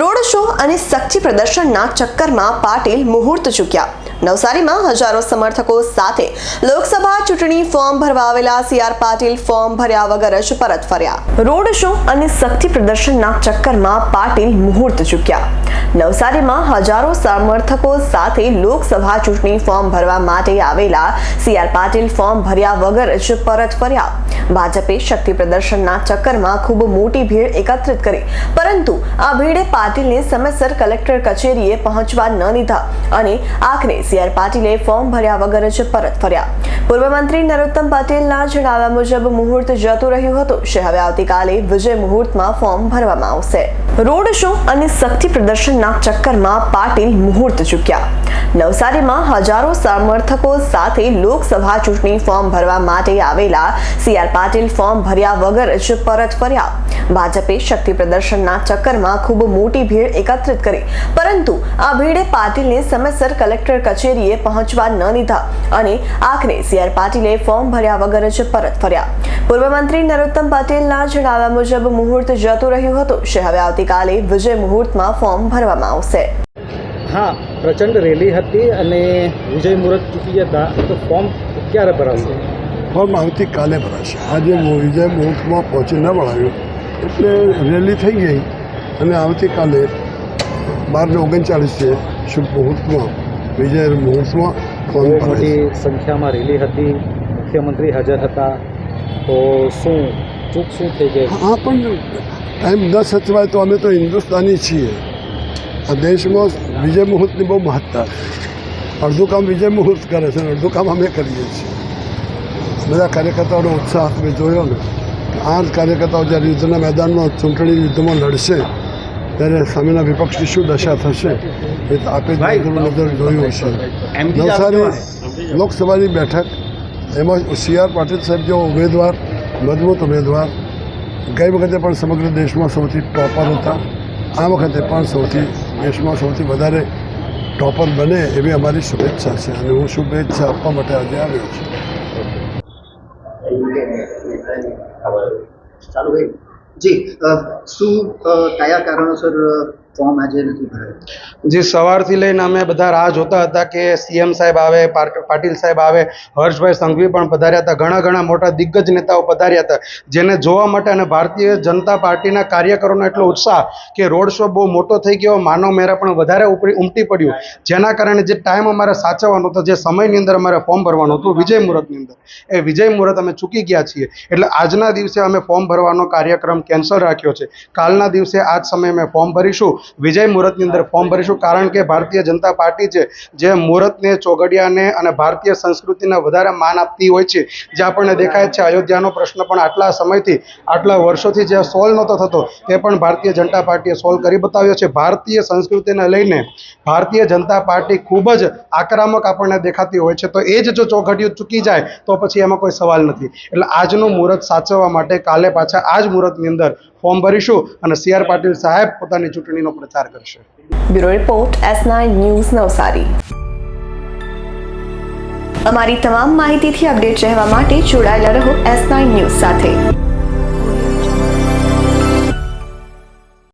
Road show અને શક્તિ પ્રદર્શનના ચક્કરમાં પાટીલ મુહૂર્ત ચૂક્યા. નવસારીમાં હજારો સમર્થકો સાથે લોકસભા ચૂંટણી ફોર્મ ભરવા આવેલા સીઆર પાટીલ ફોર્મ ભર્યા વગર જ પરત ફર્યા. રોડ શો અને શક્તિ પ્રદર્શનના ચક્કરમાં પાટીલ મુહૂર્ત ચૂક્યા. નવસારીમાં હજારો સમર્થકો સાથે લોકસભા ચૂંટણી ફોર્મ ભરવા માટે આવેલા સીઆર પાટીલ ફોર્મ ભર્યા વગર જ પરત ફર્યા. ભાજપે શક્તિ પ્રદર્શનના ચક્કરમાં ખૂબ મોટી ભીડ એકત્રિત કરી. પરંતુ આ ભીડે પાટીલને સમયસર કલેક્ટર કચેરીએ પહોંચવા ન દીધા અને આખરે સીઆર પાટીલે ફોર્મ ભર્યા વગર જ પરત ફર્યા. પૂર્વ મંત્રી નરોત્તમ પાટીલના જણાવ્યા મુજબ મુહૂર્ત જતું રહ્યું હતું. જે હવે આવતીકાલે વિજય મુહૂર્તમાં ફોર્મ ભરવામાં આવશે. રોડ શો અને શક્તિ પ્રદર્શનના ચક્કરમાં પાટીલ મુહૂર્ત ચૂક્યા. નવસારીમાં હજારો સમર્થકો સાથે લોકસભા ચૂંટણી ફોર્મ ભરવા માટે આવેલા સીઆર પાટીલ ફોર્મ ભર્યા વગર જ પરત ફર્યા. ભાજપે શક્તિ પ્રદર્શનના ચક્કરમાં ખૂબ મોટી ભીડ એકત્રિત કરી. પરંતુ આ ભીડે પાટીલને સમયસર કલેક્ટર કચેરીએ પહોંચવા ન દીધા અને આખરે સીઆર પાટીલે ફોર્મ ભર્યા વગર જ પરત ફર્યા. પૂર્વ મંત્રી નરોત્તમ પાટીલના જણાવ્યા મુજબ મુહૂર્ત જતું રહ્યું હતું. જે હવે આવતીકાલે વિજય મુહૂર્તમાં ફોર્મ ભરવામાં આવશે. હા, પ્રચંડ રેલી હતી અને વિજય મુહૂર્ત ચૂકી જતા તો ફોર્મ ક્યારે ભરાશે? ફોર્મ આવતીકાલે ભરાશે. આજે વિજય મુહૂર્તમાં પહોંચી ન વળાવ્યું એટલે રેલી થઈ ગઈ અને આવતીકાલે બારને ઓગણચાળીસે શુભ મુહૂર્તમાં વિજય મુહૂર્તમાં ફોર્મ મોટી સંખ્યામાં રેલી હતી મુખ્યમંત્રી હાજર હતા. તો શું ચૂક શું થઈ ગઈ? હા પણ ટાઈમ ન સચવાય તો અમે તો હિન્દુસ્તાની છીએ. આ દેશમાં વિજય મુહૂર્તની બહુ મહત્તા છે. અડધું કામ વિજય મુહૂર્ત કરે છે અને અડધું કામ અમે કરીએ છીએ. બધા કાર્યકર્તાઓનો ઉત્સાહ તમે જોયો ને આ જ કાર્યકર્તાઓ જ્યારે યુદ્ધના મેદાનમાં ચૂંટણી યુદ્ધમાં લડશે ત્યારે સામેના વિપક્ષની શું દશા થશે એ તો આપે નજર જોયું હશે. નવસારી લોકસભાની બેઠક એમાં સી આર પાટીલ સાહેબ જેવો ઉમેદવાર મજબૂત ઉમેદવાર ગઈ વખતે પણ સમગ્ર દેશમાં સૌથી ટોપર હતા આ વખતે પણ સૌથી દેશમાં સૌથી વધારે ટોપર બને એવી અમારી શુભેચ્છા છે. અને હું શુભેચ્છા આપવા માટે આજે આવ્યો છું. ચાલુ ભાઈ. જી શું કયા કારણોસર ફોર્મ આજે નથી ભરાયું. જે, સવારથી લઈને અમે બધા રાહ જોતા હતા કે સીએમ સાહેબ આવે પાટીલ સાહેબ આવે, હર્ષભાઈ સંઘવી પણ પધાર્યા હતા, ઘણા ઘણા મોટા દિગ્ગજ નેતાઓ પધાર્યા હતા, જેને જોવા માટે અને ભારતીય જનતા પાર્ટીના કાર્યકરોનો એટલો ઉત્સાહ કે રોડ શો બહુ મોટો થઈ ગયો, માનવ મેરા પણ વધારે ઉપરી ઉમટી પડ્યું. જેના કારણે જે ટાઈમ અમારે સાચવવાનો હતો, જે સમયની અંદર અમારે ફોર્મ ભરવાનું હતું, વિજય મુહૂર્તની અંદર. એ વિજય મુહૂર્ત અમે ચૂકી ગયા છીએ. એટલે આજના દિવસે અમે ફોર્મ ભરવાનો કાર્યક્રમ કેન્સલ રાખ્યો છે. કાલના દિવસે આ જ સમયે અમે ફોર્મ ભરીશું. વિજય મુહૂર્તની અંદર ફોર્મ ભરીશું. કારણ કે ભારતીય જનતા પાર્ટી છે, જે મુહૂર્તને ચોગડિયાને અને ભારતીય સંસ્કૃતિને વધારે માન આપતી હોય છે. જે આપણને દેખાય છે, અયોધ્યાનો પ્રશ્ન પણ આટલા સમયથી, આટલા વર્ષોથી જે સોલ્વ નહોતો થતો, તે પણ ભારતીય જનતા પાર્ટીએ સોલ્વ કરી બતાવ્યો છે. ભારતીય સંસ્કૃતિને લઈને ભારતીય જનતા પાર્ટી ખૂબ જ આક્રમક આપણને દેખાતી હોય છે. તો એ જ જો ચોઘડિયું ચૂકી જાય, તો પછી એમાં કોઈ સવાલ નથી. એટલે આજનું મુહૂર્ત સાચવવા માટે કાલે પાછા આ જ મુહૂર્તની અંદર ફોર્મ ભરીશું અને સી આર પાટીલ સાહેબ પોતાની ચૂંટણીનો પ્રચાર કરશે. Bureau report, S nine news Navsari. અમારી તમામ માહિતીથી અપડેટ રહેવા માટે જોડાયેલા રહો એસ નાઇન ન્યૂઝ સાથે.